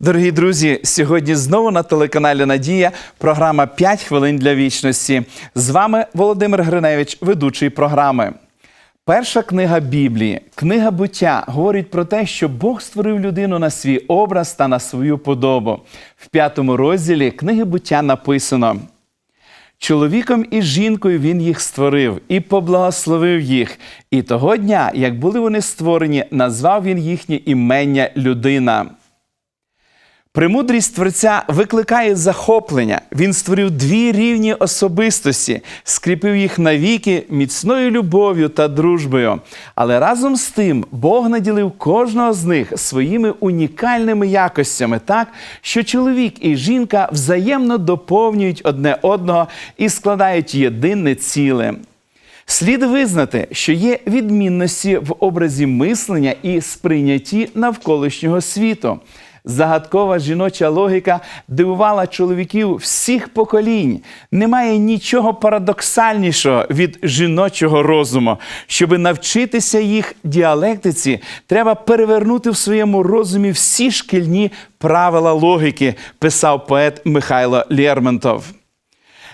Дорогі друзі, сьогодні знову на телеканалі Надія програма «5 хвилин для вічності. З вами Володимир Гриневич, ведучий програми. Перша книга Біблії, книга буття, говорить про те, що Бог створив людину на свій образ та на свою подобу. В п'ятому розділі книги буття написано. Чоловіком і жінкою він їх створив і поблагословив їх. І того дня, як були вони створені, назвав він їхнє імення людина. Премудрість Творця викликає захоплення. Він створив дві рівні особистості, скріпив їх навіки міцною любов'ю та дружбою. Але разом з тим Бог наділив кожного з них своїми унікальними якостями, так що чоловік і жінка взаємно доповнюють одне одного і складають єдине ціле. Слід визнати, що є відмінності в образі мислення і сприйнятті навколишнього світу. Загадкова жіноча логіка дивувала чоловіків всіх поколінь. Немає нічого парадоксальнішого від жіночого розуму. Щоби навчитися їх діалектиці, треба перевернути в своєму розумі всі шкільні правила логіки, писав поет Михайло Лермонтов.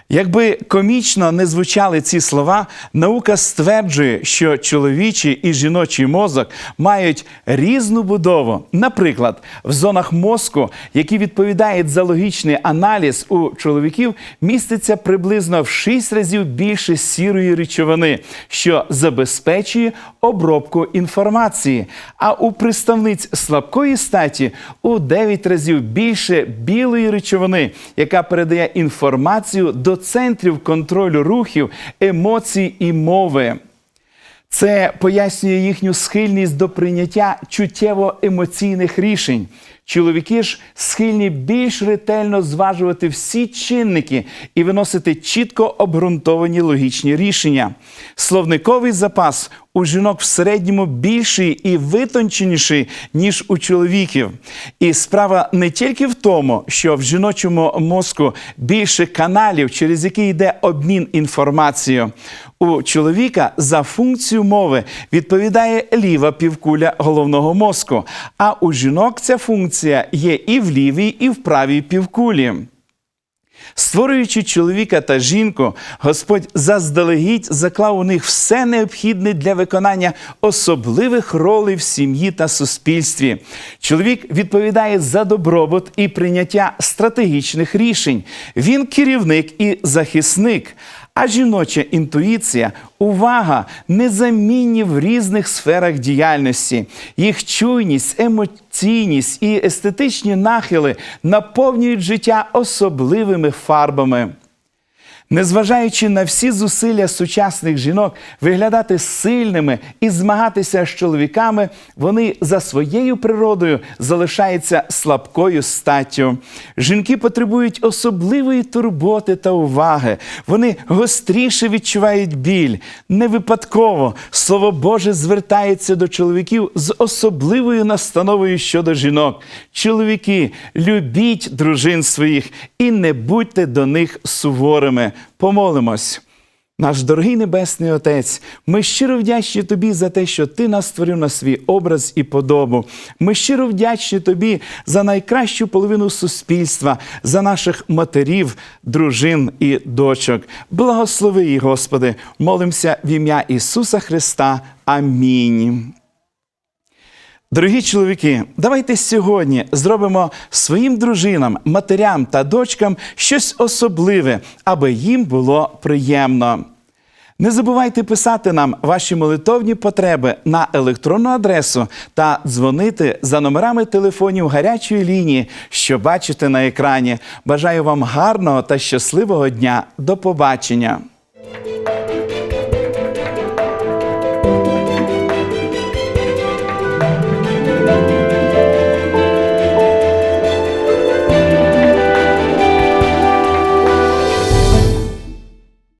Якби комічно не звучали ці слова, наука стверджує, що чоловічий і жіночий мозок мають різну будову. Наприклад, в зонах мозку, які відповідають за логічний аналіз у чоловіків, міститься приблизно в 6 разів більше сірої речовини, що забезпечує обробку інформації. А у представниць слабкої статі у 9 разів більше білої речовини, яка передає інформацію до центрів контролю рухів, емоцій і мови. Це пояснює їхню схильність до прийняття чуттєво-емоційних рішень. Чоловіки ж схильні більш ретельно зважувати всі чинники і виносити чітко обґрунтовані логічні рішення. Словниковий запас у жінок в середньому більший і витонченіший, ніж у чоловіків. І справа не тільки в тому, що в жіночому мозку більше каналів, через які йде обмін інформацією. У чоловіка за функцію мови відповідає ліва півкуля головного мозку, а у жінок ця функція є і в лівій, і в правій півкулі. Створюючи чоловіка та жінку, Господь заздалегідь заклав у них все необхідне для виконання особливих ролей в сім'ї та суспільстві. Чоловік відповідає за добробут і прийняття стратегічних рішень. Він керівник і захисник. А жіноча інтуїція, увага незамінні в різних сферах діяльності. Їх чуйність, емоційність і естетичні нахили наповнюють життя особливими фарбами. Незважаючи на всі зусилля сучасних жінок виглядати сильними і змагатися з чоловіками, вони за своєю природою залишаються слабкою статтю. Жінки потребують особливої турботи та уваги. Вони гостріше відчувають біль. Не випадково слово Боже звертається до чоловіків з особливою настановою щодо жінок. Чоловіки, любіть дружин своїх і не будьте до них суворими. Помолимось. Наш дорогий Небесний Отець, ми щиро вдячні Тобі за те, що Ти нас створив на свій образ і подобу. Ми щиро вдячні Тобі за найкращу половину суспільства, за наших матерів, дружин і дочок. Благослови їх, Господи, молимося в ім'я Ісуса Христа. Амінь. Дорогі чоловіки, давайте сьогодні зробимо своїм дружинам, матерям та дочкам щось особливе, аби їм було приємно. Не забувайте писати нам ваші молитовні потреби на електронну адресу та дзвонити за номерами телефонів гарячої лінії, що бачите на екрані. Бажаю вам гарного та щасливого дня. До побачення!